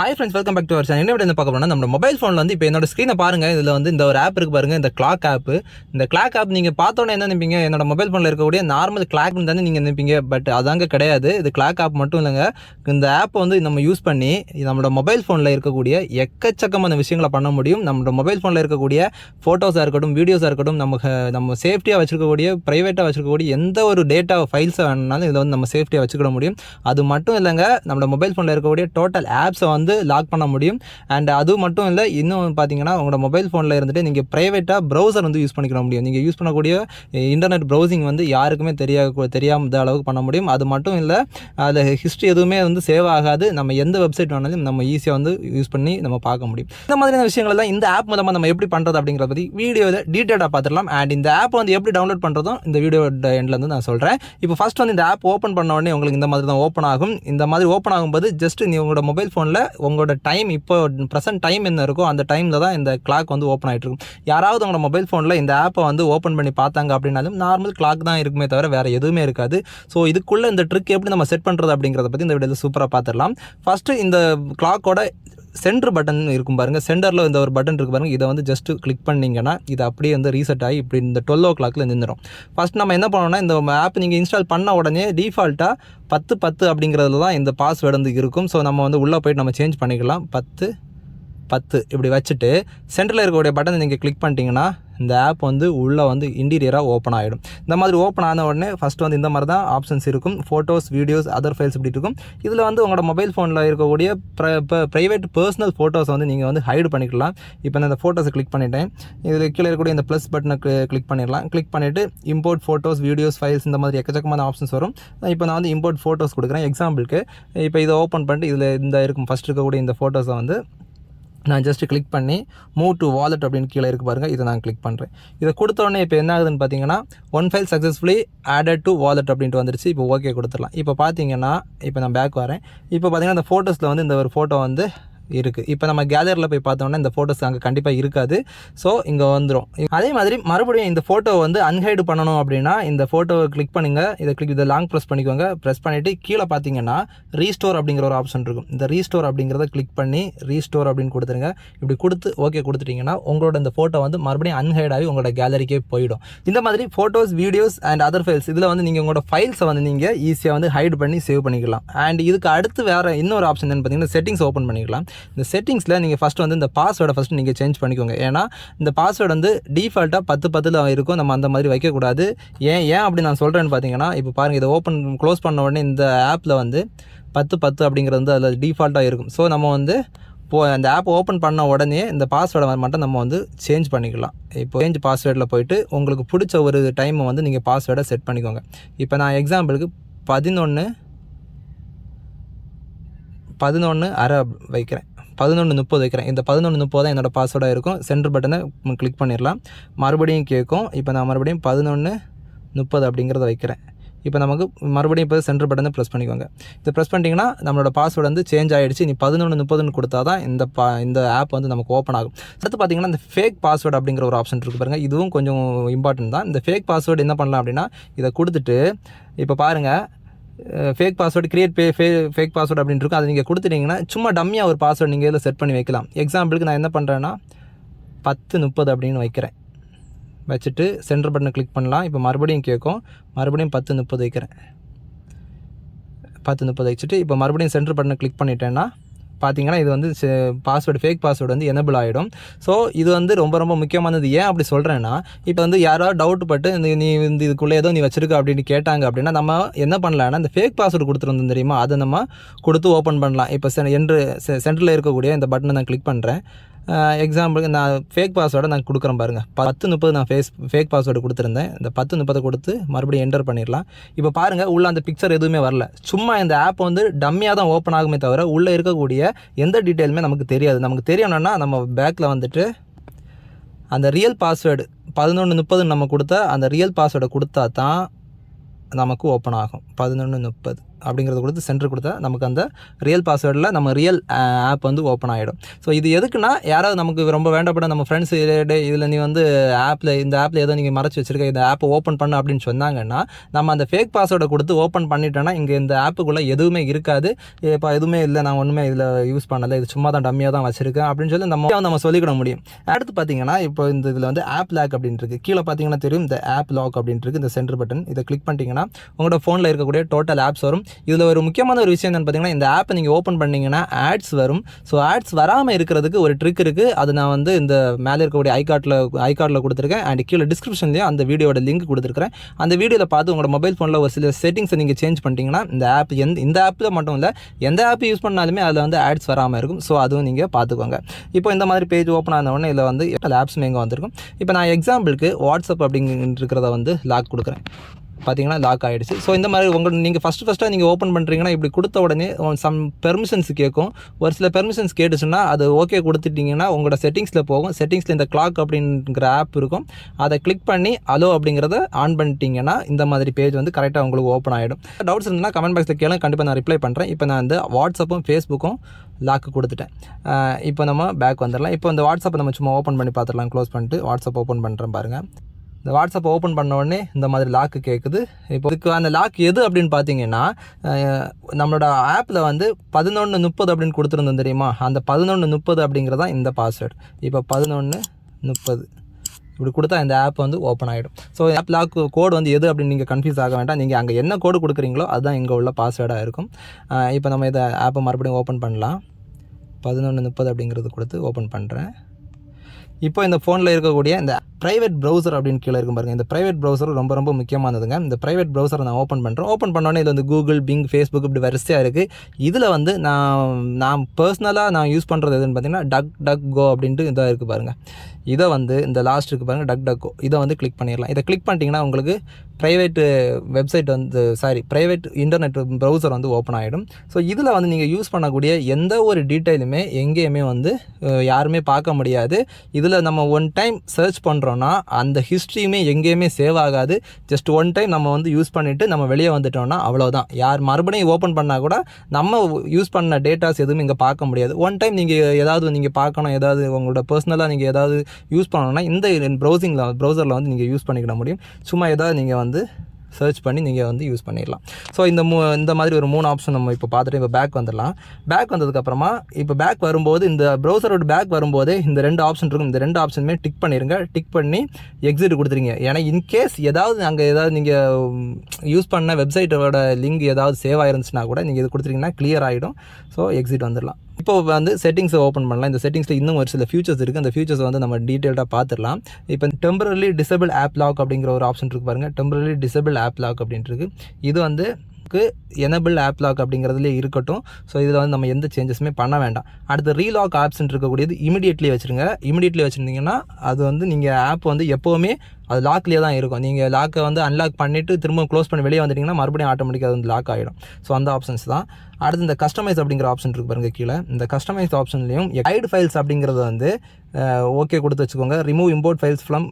Hi friends welcome back to our channel என்ன விட பார்க்க போனால் நம்ம மொபைல் ஃபோனில் வந்து இப்போ என்னோட ஸ்க்ரீனை பாருங்கள் இதில் வந்து இந்த ஒரு ஆப் இருக்கு பாருங்கள் இந்த கிளாக் ஆப் இந்த கிளாக் ஆப் நீங்கள் பார்த்தோன்னே என்ன நினைப்பீங்க? என்னோட மொபைல் ஃபோனில் இருக்கக்கூடிய நார்மல் கிளாக் தானே நீங்கள் நினைப்பீங்க. பட் அதாங்க கிடையாது. இது கிளாக் ஆப் மட்டும் இல்லைங்க. இந்த ஆப் வந்து நம்ம யூஸ் பண்ணி நம்மளோட மொபைல் ஃபோனில் இருக்கக்கூடிய எக்கச்சக்கமான விஷயங்களை பண்ண முடியும். நம்மளோட மொபைல் ஃபோனில் இருக்கக்கூடிய ஃபோட்டோஸாக இருக்கட்டும் வீடியோஸாக இருக்கட்டும் நம்ம நம்ம சேஃப்டியாக வச்சுருக்கக்கூடிய ப்ரைவேட்டாக வச்சுருக்கக்கூடிய எந்த ஒரு டேட்டா ஃபைல்ஸை வேணுனாலும் இதில் வந்து நம்ம சேஃப்டியாக வச்சுக்கிட முடியும். அது மட்டும் இல்லைங்க நம்மளோட மொபைல் ஃபோனில் இருக்கக்கூடிய டோட்டல் ஆப்ஸை வந்து லாக் பண்ண முடியும். அண்ட் அது மட்டும் இல்லை இன்னும் பார்த்தீங்கன்னா உங்களோட மொபைல் ஃபோனில் இருந்துட்டு நீங்கள் ப்ரைவேட்டாக ப்ரௌசர் வந்து யூஸ் பண்ணிக்கிற முடியும். நீங்கள் யூஸ் பண்ணக்கூடிய இன்டர்நெட் ப்ரௌசிங் வந்து யாருக்குமே தெரிய தெரியாத அளவுக்கு பண்ண முடியும். அது மட்டும் இல்லை அதில் ஹிஸ்ட்ரி எதுவுமே வந்து சேவ் ஆகாது. நம்ம எந்த வெப்சைட் வேணாலும் நம்ம ஈஸியாக வந்து யூஸ் பண்ணி நம்ம பார்க்க முடியும். இந்த மாதிரியான விஷயங்கள் தான் இந்த ஆப் மூலமாக நம்ம எப்படி பண்ணுறது அப்படிங்கிறத பற்றி வீடியோவில் டீட்டெயிலாக பார்த்துடலாம் அண்ட் இந்த ஆப் வந்து எப்படி டவுன்லோட் பண்ணுறதும் இந்த வீடியோ எண்டில் வந்து நான் சொல்கிறேன் இப்போ ஃபஸ்ட் வந்து இந்த ஆப் ஓப்பன் பண்ண உடனே உங்களுக்கு இந்த மாதிரி தான் ஓப்பன் ஆகும். இந்த மாதிரி ஓப்பன் ஆகும்போது ஜஸ்ட் நீ உங்களோட மொபைல் ஃபோனில் உங்களோட டைம் இப்போ ப்ரெசென்ட் டைம் என்ன இருக்கோ அந்த டைமில் தான் இந்த கிளாக் வந்து ஓப்பன் ஆகிட்டு இருக்கும். யாராவது உங்களோட மொபைல் ஃபோனில் இந்த ஆப்பை வந்து ஓப்பன் பண்ணி பார்த்தாங்க அப்படின்னாலும் நார்மல் கிளாக் தான் இருக்குமே தவிர வேறு எதுவுமே இருக்காது. ஸோ இதுக்குள்ளே இந்த ட்ரிக் எப்படி நம்ம செட் பண்ணுறது அப்படிங்கிறத பற்றி இந்த வீடியோவில் சூப்பராக பார்த்துடலாம். ஃபஸ்ட்டு இந்த கிளாக்கோட சென்டர் பட்டன் இருக்கும் பாருங்கள் சென்டரில் இந்த ஒரு பட்டன் இருக்கு பாருங்கள் இதை வந்து ஜஸ்ட்டு கிளிக் பண்ணிங்கன்னா இது அப்படியே வந்து ரீசெட் ஆகி இப்படி இந்த டுவெல் ஓ கிளாக்கில் நின்றுடும். ஃபஸ்ட் நம்ம என்ன பண்ணோம்னா இந்த ஆப் நீங்கள் இன்ஸ்டால் பண்ண உடனே டிஃபால்ட்டாக பத்து பத்து அப்படிங்கிறதுல தான் இந்த பாஸ்வேர்டு வந்து இருக்கும். ஸோ நம்ம வந்து உள்ளே போயிட்டு நம்ம சேஞ்ச் பண்ணிக்கலாம். பத்து பத்து இப்படி வச்சுட்டு சென்டரில் இருக்கக்கூடிய பட்டனை நீங்கள் கிளிக் பண்ணிட்டீங்கன்னா இந்த ஆப் வந்து உள்ளே வந்து இன்டீரியராக ஓப்பன் ஆகிடும் இந்த மாதிரி ஓப்பன் ஆன உடனே ஃபஸ்ட்டு வந்து இந்த மாதிரி தான் ஆப்ஷன்ஸ் இருக்கும். ஃபோட்டோஸ் வீடியோஸ் அதர் ஃபைல்ஸ் இப்படி இருக்கும். இதில் வந்து உங்களோட மொபைல் ஃபோனில் இருக்கக்கூடிய ப்ரைவேட் பர்சனல் ஃபோட்டோஸ் வந்து நீங்கள் வந்து ஹைடு பண்ணிக்கலாம். இப்போ நான் இந்த ஃபோட்டோஸை கிளிக் பண்ணிட்டேன். இதில் கீழே இருக்கக்கூடிய இந்த ப்ளஸ் பட்டனை கிளிக் பண்ணிடலாம். கிளிக் பண்ணிவிட்டு இம்போர்ட் ஃபோட்டோஸ் வீடியோஸ் ஃபைல்ஸ் இந்த மாதிரி எக்கச்சக்கமான ஆப்ஷன்ஸ் வரும். இப்போ நான் வந்து இம்போர்ட் ஃபோட்டோஸ் கொடுக்குறேன். எக்ஸாம்பிளுக்கு இப்போ இதை ஓப்பன் பண்ணிட்டு இதில் இந்த இருக்கும் ஃபஸ்ட் இருக்கக்கூடிய இந்த ஃபோட்டோஸை வந்து நான் ஜஸ்ட் கிளிக் பண்ணி மூவ் டு வாலெட் அப்படின்னு கீழே இருக்கு பாருங்கள் இதை நான் கிளிக் பண்ணுறேன் இதை கொடுத்த உடனே இப்போ என்ன ஆகுதுன்னு பார்த்தீங்கன்னா one file successfully added to wallet அப்படின்ட்டு வந்துருச்சு. இப்போ ஓகே கொடுத்துடலாம். இப்போ பார்த்தீங்கன்னா இப்போ நான் பேக் வரேன். இப்போ பார்த்தீங்கன்னா அந்த ஃபோட்டோஸில் வந்து இந்த ஒரு ஃபோட்டோ வந்து இருக்குது இப்போ நம்ம கேலரியில் போய் பார்த்தோம்னா இந்த ஃபோட்டோஸ் அங்கே கண்டிப்பாக இருக்காது. ஸோ இங்கே வந்துடும் அதே மாதிரி மறுபடியும் இந்த ஃபோட்டோவை வந்து அன்ஹைடு பண்ணணும் அப்படின்னா இந்த ஃபோட்டோவை கிளிக் பண்ணுங்கள் இதை கிளிக் இதை லாங் ப்ரெஸ் பண்ணிக்கோங்க. ப்ரெஸ் பண்ணிவிட்டு கீழே பார்த்தீங்கன்னா ரீஸ்டோர் அப்படிங்கிற ஒரு ஆப்ஷன் இருக்கும். இந்த ரீஸ்டோர் அப்படிங்கிறத கிளிக் பண்ணி ரீஸ்டோர் அப்படின்னு கொடுத்துருங்க. இப்படி கொடுத்து ஓகே கொடுத்துட்டிங்கன்னா உங்களோட இந்த ஃபோட்டோ வந்து மறுபடியும் அன்ஹைட் ஆகி உங்களோட கேலரிக்கே போயிடும். இந்த மாதிரி photos videos and other files இதில் வந்து நீங்கள் உங்களோட ஃபைல்ஸை வந்து நீங்கள் ஈஸியாக வந்து ஹைட் பண்ணி சேவ் பண்ணிக்கலாம். அண்ட் இதுக்கு அடுத்து வேறு இன்னொரு ஆப்ஷன் என்னன்னு பார்த்தீங்கன்னா செட்டிங்ஸ் ஓப்பன் பண்ணிக்கலாம். இந்த செட்டிங்ஸில் நீங்கள் ஃபஸ்ட்டு வந்து இந்த பாஸ்வேர்டை ஃபஸ்ட்டு நீங்கள் சேஞ்ச் பண்ணிக்கோங்க. ஏன்னா இந்த பாஸ்வேர்டு வந்து டிஃபால்ட்டாக பத்து பத்தில் இருக்கும். நம்ம அந்த மாதிரி வைக்கக்கூடாது. ஏன் ஏன் அப்படி நான் சொல்கிறேன்னு பார்த்தீங்கன்னா இப்போ பாருங்கள் இதை ஓப்பன் க்ளோஸ் பண்ண உடனே இந்த ஆப்பில் வந்து பத்து பத்து அப்படிங்கிறது வந்து அதில் டிஃபால்ட்டாக இருக்கும். ஸோ நம்ம வந்து இப்போ அந்த ஆப் ஓப்பன் பண்ண உடனே இந்த பாஸ்வேர்டை மட்டும் நம்ம வந்து சேஞ்ச் பண்ணிக்கலாம். இப்போ சேஞ்ச் பாஸ்வேர்டில் போயிட்டு உங்களுக்கு பிடிச்ச ஒரு டைமை வந்து நீங்கள் பாஸ்வேர்டை செட் பண்ணிக்கோங்க. இப்போ நான் எக்ஸாம்பிளுக்கு பதினொன்று பதினொன்று அரை வைக்கிறேன். பதினொன்று முப்பது வைக்கிறேன். இந்த பதினொன்று முப்பது தான் என்னோடய பாஸ்வேர்டாக இருக்கும். சென்டர் பட்டனை கிளிக் பண்ணிடலாம். மறுபடியும் கேட்கும். இப்போ நான் மறுபடியும் பதினொன்று முப்பது அப்படிங்கிறத வைக்கிறேன். இப்போ நமக்கு மறுபடியும் இப்போ சென்டர் பட்டனை ப்ரெஸ் பண்ணிக்கோங்க. இதை ப்ரெஸ் பண்ணிட்டீங்கன்னா நம்மளோட பாஸ்வேர்டு வந்து சேஞ்ச் ஆகிடுச்சு நீ பதினொன்று முப்பதுன்னு கொடுத்தா தான் இந்த பா இந்த ஆப் வந்து நமக்கு ஓப்பன் ஆகும். அடுத்து பார்த்தீங்கன்னா இந்த ஃபேக் பாஸ்வேர்டு அப்படிங்கிற ஒரு ஆப்ஷன் இருக்குது பாருங்கள் இதுவும் கொஞ்சம் இம்பார்ட்டன்ட் தான். இந்த ஃபேக் பாஸ்வேர்டு என்ன பண்ணலாம் அப்படின்னா இதை கொடுத்துட்டு இப்போ பாருங்கள் ஃபேக் பாஸ்வேர்டு கிரியேட் பே ஃபே ஃபேக் பாஸ்வேர்டு அப்படின்னு இருக்கும். அதை நீங்கள் கொடுத்துட்டீங்கன்னா சும்மா டம்மியாக ஒரு பாஸ்வேர்டு நீங்கள் இதில் செட் பண்ணி வைக்கலாம். எக்ஸாம்பிளுக்கு நான் என்ன பண்ணுறேன்னா பத்து முப்பது அப்படின்னு வைக்கிறேன். வச்சுட்டு சென்டர் பட்டனை கிளிக் பண்ணலாம். இப்போ மறுபடியும் கேட்கும் மறுபடியும் பத்து முப்பது வைக்கிறேன். பத்து முப்பது வச்சுட்டு இப்போ மறுபடியும் சென்டர் பட்டனை கிளிக் பண்ணிட்டேன்னா பார்த்தீங்கன்னா இது வந்து பாஸ்வேர்டு ஃபேக் பாஸ்வேர்டு வந்து எனபிள் ஆகிடும் ஸோ இது வந்து ரொம்ப ரொம்ப முக்கியமானது. ஏன் அப்படி சொல்கிறேன்னா இப்போ வந்து யாராவது டவுட் பட்டு இந்த நீ இந்த இதுக்குள்ளே ஏதோ நீ வச்சிருக்க அப்படின்னு கேட்டாங்க அப்படின்னா நம்ம என்ன பண்ணலாம்னா இந்த ஃபேக் பாஸ்வேர்டு கொடுத்துருந்தோம் தெரியுமா? அதை நம்ம கொடுத்து ஓப்பன் பண்ணலாம். இப்போ செ என்று சென்டரில் இருக்கக்கூடிய இந்த பட்டனை நான் கிளிக் பண்ணுறேன் எக்ஸாம்பிளுக்கு நான் ஃபேக் பாஸ்வேர்டை நான் கொடுக்குறேன் பாருங்கள் பத்து முப்பது நான் ஃபேஸ் ஃபேக் பாஸ்வேர்டு கொடுத்துருந்தேன். இந்த பத்து முப்பதை கொடுத்து மறுபடியும் என்டர் பண்ணிடலாம். இப்போ பாருங்கள் உள்ளே அந்த பிக்சர் எதுவுமே வரல. சும்மா இந்த ஆப் வந்து டம்மியாக தான் ஓப்பன் ஆகுமே தவிர உள்ளே இருக்கக்கூடிய எந்த டீட்டெயிலுமே நமக்கு தெரியாது. நமக்கு தெரியணும்னா நம்ம பேக்கில் வந்துட்டு அந்த ரியல் பாஸ்வேர்டு பதினொன்று முப்பதுன்னு நம்ம கொடுத்தா அந்த ரியல் பாஸ்வேர்டை கொடுத்தா தான் நமக்கு ஓப்பன் ஆகும். பதினொன்று முப்பது. அப்படிங்கிறத கொடுத்து சென்டர் கொடுத்தா நமக்கு அந்த ரியல் பாஸ்வேர்டில் நம்ம ரியல் ஆப் வந்து ஓப்பன் ஆகிடும் ஸோ இது எதுக்குன்னா யாராவது நமக்கு ரொம்ப வேண்டப்பட நம்ம ஃப்ரெண்ட்ஸ் இதில் நீ வந்து ஆப்பில் இந்த ஆப்பில் ஏதோ நீங்கள் மறைச்சி வச்சிருக்க இந்த ஆப்பை ஓப்பன் பண்ணு அப்படின்னு சொன்னாங்கன்னா நம்ம அந்த ஃபேக் பாஸ்வேர்டை கொடுத்து ஓப்பன் பண்ணிட்டோன்னா இங்கே இந்த ஆப்புக்குள்ளே எதுவுமே இருக்காது. இப்போ எதுவுமே இல்லை நான் ஒன்றுமே இதில் யூஸ் பண்ணலை இது சும்மா தான் டம்மியாக தான் வச்சிருக்கேன் அப்படின்னு சொல்லி நம்ம நம்ம சொல்லிக்கிட முடியும். அடுத்து பார்த்தீங்கன்னா இப்போ இந்த இதில் வந்து ஆப் லாக் அப்படின்னு இருக்குது கீழே பார்த்தீங்கன்னா தெரியும் இந்த ஆப் லாக் அப்படின்ட்டு இருக்கு. இந்த சென்டர் பட்டன் இதை கிளிக் பண்ணிட்டீங்கன்னா உங்களோட ஃபோனில் இருக்கக்கூடிய டோட்டல் ஆப்ஸ் வரும். இதில் ஒரு முக்கியமான ஒரு விஷயம் என்னன்னு பார்த்தீங்கன்னா இந்த ஆப்பை நீங்கள் ஓப்பன் பண்ணிங்கன்னா ஆட்ஸ் வரும். ஸோ ஆட்ஸ் வராமல் இருக்கிறதுக்கு ஒரு ட்ரிக் இருக்குது அது நான் வந்து இந்த மேலே இருக்கக்கூடிய ஐகார்டில் ஐகார்டில் கொடுத்துருக்கேன். அண்ட் கீழே டிஸ்கிரிப்ஷன்லேயும் அந்த வீடியோட லிங்க் கொடுத்துருக்கேன் அந்த வீடியோவில் பார்த்து உங்களோட மொபைல் ஃபோனில் ஒரு சில செட்டிங்ஸை நீங்கள் சேஞ்ச் பண்ணிட்டீங்கன்னா இந்த ஆப் எந்த இந்த ஆப்பில் மட்டும் இல்லை எந்த ஆப் யூஸ் பண்ணாலுமே அதில் வந்து ஆட்ஸ் வராமல் இருக்கும். ஸோ அதுவும் நீங்கள் பார்த்துக்கோங்க. இப்போ இந்த மாதிரி பேஜ் ஓப்பன் ஆன உடனே இதில் வந்து எல்லா ஆப்ஸுமே இங்கே வந்திருக்கும்? இப்போ நான் எக்ஸாம்பிளுக்கு வாட்ஸ்அப் அப்படிங்கிறத வந்து லாக் கொடுக்குறேன். பார்த்தீங்கன்னா லாக் ஆகிடுச்சு ஸோ இந்த மாதிரி உங்கள் நீங்கள் ஃபஸ்ட்டு ஃபஸ்ட்டாக நீங்கள் ஓப்பன் பண்ணுறீங்கன்னா இப்படி கொடுத்த உடனே சம் பெர்மிஷன்ஸ் கேட்கும் ஒரு சில பெர்மிஷன்ஸ் கேட்டுச்சுன்னா அது ஓகே கொடுத்துட்டிங்கன்னா உங்களோட செட்டிங்ஸில் போகும். செட்டிங்ஸில் இந்த கிளாக் அப்படிங்கிற ஆப் இருக்கும். அதை கிளிக் பண்ணி அலோ அப்படிங்கிறத ஆன் பண்ணிட்டீங்கன்னா இந்த மாதிரி பேஜ் வந்து கரெக்டாக உங்களுக்கு ஓப்பன் ஆகிடும் டவுட்ஸ் இருந்ததுன்னா கமெண்ட் பாக்ஸில் கேளுங்க. கண்டிப்பாக நான் ரிப்ளை பண்ணுறேன் இப்போ நான் வந்து வாட்ஸ்அப்பும் ஃபேஸ்புக்கும் லாக்கு கொடுத்துட்டேன். இப்போ நம்ம பேக் வந்துடலாம். இப்போ இந்த வாட்ஸ்அப்பை நம்ம சும்மா ஓப்பன் பண்ணி பார்த்துடலாம். க்ளோஸ் பண்ணிட்டு வாட்ஸ்அப் ஓப்பன் பண்ணுறேன் பாருங்கள் இந்த வாட்ஸ்அப் ஓப்பன் பண்ண உடனே இந்த மாதிரி லாக்கு கேட்குது இப்போ இதுக்கு அந்த லாக் எது அப்படின்னு பார்த்தீங்கன்னா நம்மளோட ஆப்பில் வந்து பதினொன்று முப்பது அப்படின்னு கொடுத்துருந்தோம் தெரியுமா? அந்த பதினொன்று முப்பது அப்படிங்கிறது தான் இந்த பாஸ்வேர்டு இப்போ பதினொன்று முப்பது. இப்படி கொடுத்தா இந்த ஆப் வந்து ஓப்பன் ஆகிடும் ஸோ ஆப் லாக் கோடு வந்து எது அப்படின்னு நீங்கள் கன்ஃபியூஸ் ஆக வேண்டாம். நீங்கள் அங்கே என்ன கோடு கொடுக்குறீங்களோ அதுதான் இங்கே உள்ள பாஸ்வேர்டாக இருக்கும். இப்போ நம்ம இதை ஆப்பை மறுபடியும் ஓப்பன் பண்ணலாம். பதினொன்று முப்பது அப்படிங்கிறது கொடுத்து ஓப்பன் பண்ணுறேன் இப்போ இந்த ஃபோனில் இருக்கக்கூடிய இந்த ப்ரைவேட் ப்ரௌசர் அப்படின்னு கீழே இருக்கும் பாருங்கள் இந்த ப்ரைவேட் ப்ரௌசர் ரொம்ப ரொம்ப முக்கியமானதுங்க இந்த ப்ரைவேட் ப்ரௌசரை நான் ஓப்பன் பண்ணுறேன் ஓப்பன் பண்ணோன்னே இது வந்து கூகுள் பிங் ஃபேஸ்புக் இப்படி வரிசையாக இருக்குது இதில் வந்து நான் நான் பர்சனலாக நான் யூஸ் பண்ணுறது எதுன்னு பார்த்தீங்கன்னா டக் டக் கோ அப்படின்ட்டு இதாக இருக்குது பாருங்கள் இதை வந்து இந்த லாஸ்ட் இருக்குது பாருங்கள் டக் டக் கோ இதை வந்து கிளிக் பண்ணிடலாம். இதை கிளிக் பண்ணிட்டீங்கன்னா உங்களுக்கு ப்ரைவேட்டு வெப்சைட் வந்து சாரி ப்ரைவேட் இன்டர்நெட் ப்ரௌசர் வந்து ஓப்பன் ஆகிடும் ஸோ இதில் வந்து நீங்கள் யூஸ் பண்ணக்கூடிய எந்த ஒரு டீட்டெயிலுமே எங்கேயுமே வந்து யாருமே பார்க்க முடியாது. இதில் நம்ம ஒன் டைம் சர்ச் பண்ணுறோம் பண்ணுறோன்னா அந்த ஹிஸ்ட்ரியுமே எங்கேயுமே சேவ் ஆகாது. ஜஸ்ட் ஒன் டைம் நம்ம வந்து யூஸ் பண்ணிவிட்டு நம்ம வெளியே வந்துட்டோம்னா அவ்வளோதான் யார் மறுபடியும் ஓப்பன் பண்ணால் கூட நம்ம யூஸ் பண்ண டேட்டாஸ் எதுவும் இங்கே பார்க்க முடியாது. ஒன் டைம் நீங்கள் ஏதாவது நீங்கள் பார்க்கணும் ஏதாவது உங்களோட பர்சனலாக நீங்கள் ஏதாவது யூஸ் பண்ணணும்னா இந்த ப்ரௌசிங்கில் ப்ரௌசரில் வந்து நீங்கள் யூஸ் பண்ணிக்கிட முடியும். சும்மா ஏதாவது நீங்கள் வந்து சர்ச் பண்ணி நீங்கள் வந்து யூஸ் பண்ணிடலாம். ஸோ இந்த மூ இந்த மாதிரி ஒரு மூணு ஆப்ஷன் நம்ம இப்போ பார்த்துட்டு இப்போ பேக் வந்துடலாம். பேக் வந்ததுக்கப்புறமா இப்போ பேக் வரும்போது இந்த ப்ரௌசரோட பேக் வரும்போதே இந்த ரெண்டு ஆப்ஷன் இருக்கும். இந்த ரெண்டு ஆப்ஷனுமே டிக் பண்ணிடுங்க டிக் பண்ணி எக்ஸிட் கொடுத்துருங்க. ஏன்னா இன்கேஸ் ஏதாவது அங்கே ஏதாவது நீங்கள் யூஸ் பண்ண வெப்சைட்டோட லிங்க் ஏதாவது சேவ் ஆயிருந்துச்சுன்னா கூட நீங்கள் இது கொடுத்துருங்கன்னா கிளியர் ஆகிடும் ஸோ எக்ஸிட் வந்துடலாம். இப்போ வந்து செட்டிங்ஸை ஓப்பன் பண்ணலாம். இந்த செட்டிங்ஸில் இன்னும் ஒரு சில ஃபியூச்சர்ஸ் இருக்குது அந்த ஃபியூச்சர்ஸ் வந்து நம்ம டீட்டெயில்டாக பார்த்துடலாம் இப்போ டெம்பரரி டிசபிள் ஆப் லாக் அப்படிங்கிற ஒரு ஆப்ஷன் இருக்கு பாருங்கள் டெம்பரரி டிசபிள் ஆப் லாக் அப்படின்ட்டு இருக்கு. இது வந்து எனபிள் ஆப் லாக் அப்படிங்கிறதுலே இருக்கட்டும். ஸோ இதில் வந்து நம்ம எந்த சேஞ்சஸுமே பண்ண வேண்டாம். அடுத்து ரீலாக் ஆப்ஷன் இருக்கக்கூடியது இமிடியட்லி வச்சுருங்க. இமிடியட்லி வச்சுருந்தீங்கன்னா அது வந்து நீங்கள் ஆப் வந்து எப்போவுமே அது லாக்லேயே தான் இருக்கும். நீங்கள் லாக்கை வந்து அன்லாக் பண்ணிவிட்டு திரும்ப க்ளோஸ் பண்ணி வெளியே வந்துட்டிங்கன்னா மறுபடியும் ஆட்டோமேட்டிக்காக அது வந்து லாக் ஆகிடும் ஸோ அந்த ஆப்ஷன்ஸ் தான். அடுத்து இந்த கஸ்டமைஸ் அப்படிங்கிற ஆப்ஷன் இருக்கு பாருங்க கீழே. இந்த கஸ்டமைஸ் ஆப்ஷன்லையும் ஹைட் ஃபைல்ஸ் அப்படிங்கிறது வந்து ஓகே கொடுத்து வச்சுக்கோங்க. Remove import files from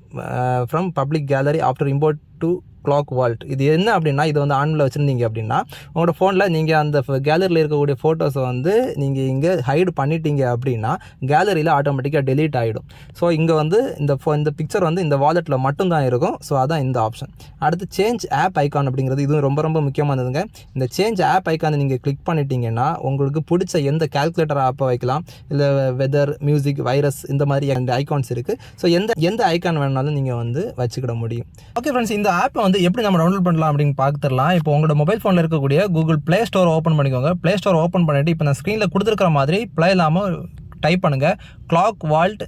from public gallery after import to clock vault இது என்ன அப்படின்னா இது வந்து ஆனில் வச்சுருந்தீங்க அப்படின்னா உங்களோட ஃபோனில் நீங்கள் அந்த கேலரியில் இருக்கக்கூடிய ஃபோட்டோஸை வந்து நீங்கள் இங்கே ஹைடு பண்ணிட்டீங்க அப்படின்னா கேலரியில் ஆட்டோமேட்டிக்காக டெலீட் ஆகிடும் ஸோ இங்கே வந்து இந்த ஃபோ இந்த பிக்சர் வந்து இந்த வாலெட்டில் மட்டும் மட்டும்தான் இருக்கும். ஸோ அதான் இந்த ஆப்ஷன் அடுத்து சேஞ்ச் ஆப் ஐக்கான் அப்படிங்கிறது இதுவும் ரொம்ப ரொம்ப முக்கியமானதுங்க இந்த சேஞ்ச் ஆப் ஐக்கானை நீங்கள் கிளிக் பண்ணிட்டீங்கன்னா உங்களுக்கு பிடிச்ச எந்த கால்குலேட்டர் ஆப்பை வைக்கலாம். இல்லை வெதர் மியூசிக் வைரஸ் இந்த மாதிரி அந்த ஐக்கான்ஸ் இருக்குது ஸோ எந்த எந்த ஐக்கான் வேணாலும் நீங்கள் வந்து வச்சுக்கிட முடியும். ஓகே ஃப்ரெண்ட்ஸ் இந்த ஆப்பை வந்து எப்படி நம்ம டவுன்லோட் பண்ணலாம் அப்படின்னு பார்த்துடலாம் இப்போ உங்களோட மொபைல் ஃபோனில் இருக்கக்கூடிய கூகுள் ப்ளே ஸ்டோர் ஓப்பன் பண்ணிக்கோங்க. ப்ளே ஸ்டோர் ஓப்பன் பண்ணிவிட்டு இப்போ நான் ஸ்க்ரீனில் கொடுத்துருக்கிற மாதிரி ப்ளே இல்லாமல் டைப் பண்ணுங்கள் clock vault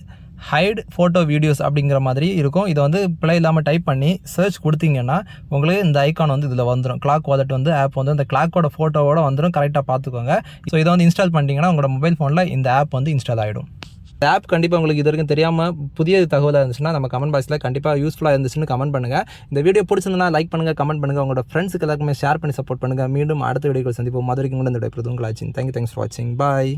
hide photo videos அப்படிங்கிற மாதிரி இருக்கும். இதை வந்து ப்ளே இல்லாமல் டைப் பண்ணி சர்ச் கொடுத்தீங்கன்னா உங்களுக்கு இந்த ஐக்கான் வந்து இதில் வந்துடும் கிளாக் வாலெட் வந்து ஆப் வந்து இந்த கிளாக்கோட ஃபோட்டோவோட வந்துடும் கரெக்டாக பார்த்துக்கோங்க. ஸோ இதை வந்து இன்ஸ்டால் பண்ணிட்டீங்கன்னா உங்களோட மொபைல் ஃபோனில் இந்த ஆப் வந்து இன்ஸ்டால் ஆகிடும் இந்த ஆப் கண்டிப்பாக உங்களுக்கு இது வரைக்கும் தெரியாமல் புதிய தகவலாக இருந்துச்சுன்னா நம்ம கமெண்ட் பாக்ஸில் கண்டிப்பாக யூஸ்ஃபுல்லாக இருந்துச்சுன்னு கமெண்ட் பண்ணுங்கள் இந்த வீடியோ பிடிச்சிருந்தா லைக் பண்ணுங்கள் கமெண்ட் பண்ணுங்கள் உங்களோட ஃப்ரெண்ட்ஸுக்கு எல்லாருக்குமே ஷேர் பண்ணி சப்போர்ட் பண்ணுங்கள் மீண்டும் அடுத்த வீடியோக்கள் சந்திப்போம். மதுரைக்கு கூட இந்த விடைபெறுது உங்களாச்சின் தேங்க்யூ தேங்க்ஸ் ஃபார் வாட்சிங் பாய்